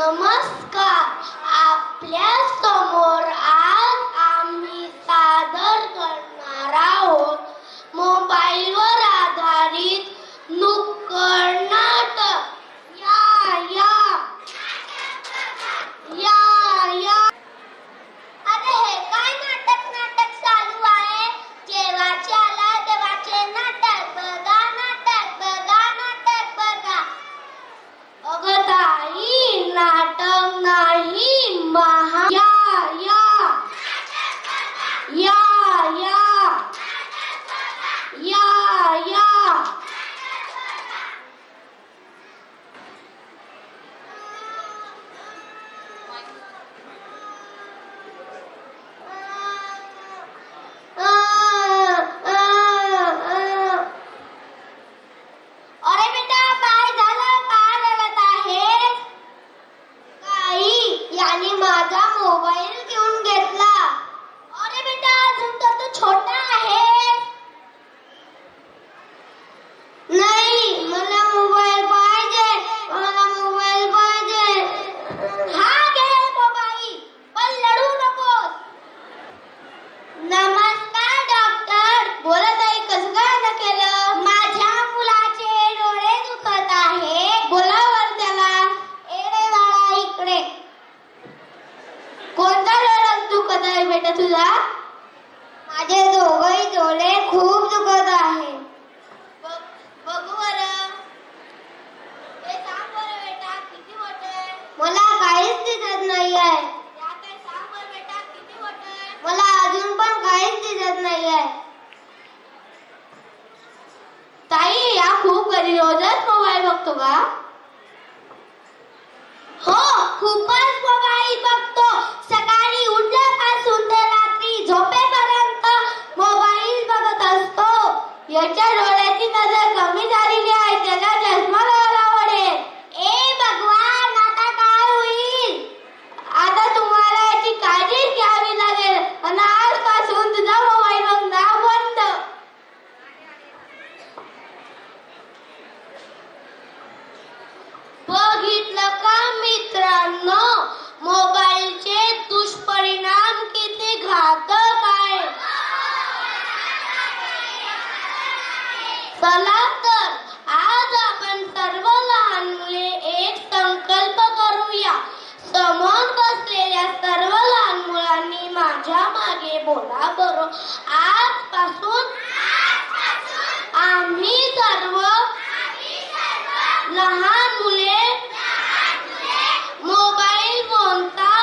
नमस्कार आपल्यासमोर आ तुला? माझे दोघही डोळे खूप दुखत आहे. बघू बरं. सांग बरं बेटा किती मोठं मला काहीच दिसत नाही आहे सांग बरं बेटा किती मोठं मला अजून पण काहीच दिसत नाही आहे ताई या खूप घरी रोजच मोबाईल बघतो का? हो खूप चला तर आज आपण सर्व लहान मुले एक संकल्प करूया. समोर बसलेल्या सर्व लहान मुलांनी माझ्या मागे बोला बरो. आजपासून आम्ही सर्व लहान मुले मोबाईल फोनचा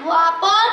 वापर